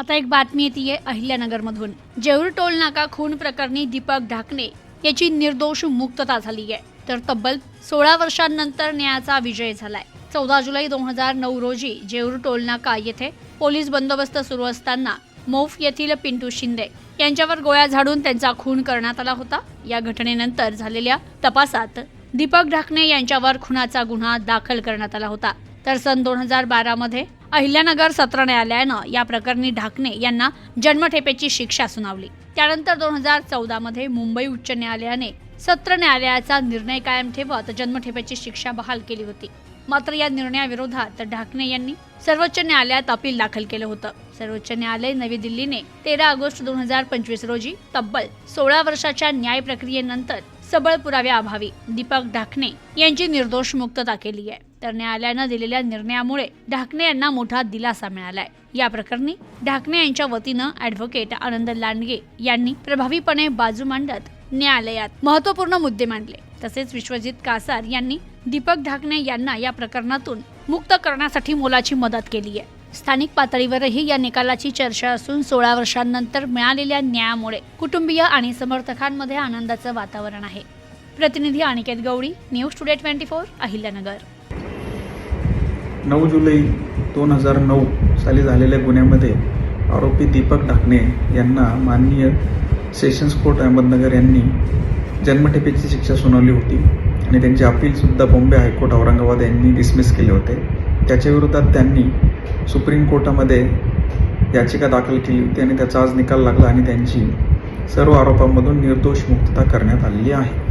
आता एक बातमी येते अहिल्यानगरमधून. जेऊर टोल नाका खून प्रकरणी दीपक ढाकणे याची निर्दोष मुक्तता झाली आहे तर तब्बल सोळा वर्षांनंतर न्यायाचा विजय झालाय. चौदा जुलै दोन हजार नऊ रोजी जेऊर टोल नाका येथे पोलीस बंदोबस्त सुरू असताना मौफ येथील पिंटू शिंदे यांच्यावर गोळ्या झाडून त्यांचा खून करण्यात आला होता. या घटनेनंतर झालेल्या तपासात दीपक ढाकणे यांच्यावर खुनाचा गुन्हा दाखल करण्यात आला होता. तर सन दोन हजार बारा मध्ये अहिल्यानगर सत्र न्यायालयानं या प्रकरणी ढाकणे यांना जन्मठेपेची शिक्षा सुनावली. त्यानंतर दोन हजार चौदा मध्ये मुंबई उच्च न्यायालयाने सत्र न्यायालयाचा निर्णय कायम ठेवत जन्मठेपेची शिक्षा बहाल केली होती. मात्र या निर्णयाविरोधात ढाकणे यांनी सर्वोच्च न्यायालयात अपील दाखल केलं होतं. सर्वोच्च न्यायालय नवी दिल्लीने तेरा ऑगस्ट दोन हजार पंचवीस रोजी तब्बल सोळा वर्षाच्या न्याय प्रक्रियेनंतर सबळ पुराव्याअभावी दीपक ढाकणे यांची निर्दोष मुक्तता केली आहे. तर न्यायालयानं दिलेल्या निर्णयामुळे ढाकणे यांना मोठा दिलासा मिळालाय. या प्रकरणी ढाकणे यांच्या वतीनं ॲडव्होकेट आनंद लांडगे यांनी प्रभावीपणे बाजू मांडत न्यायालयात महत्त्वपूर्ण मुद्दे मांडले. तसेच विश्वजित कासार यांनी दीपक ढाकणे यांना या प्रकरणातून मुक्त करण्यासाठी मोलाची मदत केली आहे. स्थानिक पातळीवरही या निकालाची चर्चा असून सोळा वर्षांनंतर मिळालेल्या न्यायामुळे कुटुंबीय आणि समर्थकांमध्ये आनंदाचं वातावरण आहे. प्रतिनिधी Aniket Gawali news today twenty four Ahilyanagar. नऊ जुलै दोन हजार नऊ साली झालेल्या गुन्ह्यामध्ये आरोपी दीपक ढाकणे यांना माननीय सेशन्स कोर्ट अहमदनगर यांनी जन्मठेपेची शिक्षा सुनावली होती आणि त्यांचे अपीलसुद्धा बॉम्बे हायकोर्ट औरंगाबाद यांनी डिसमिस केले होते. त्याच्या विरोधात त्यांनी सुप्रीम कोर्टामध्ये याचिका दाखल केली होती आणि त्याचा आज निकाल लागला आणि त्यांची सर्व आरोपांमधून निर्दोष मुक्तता करण्यात आलेली आहे.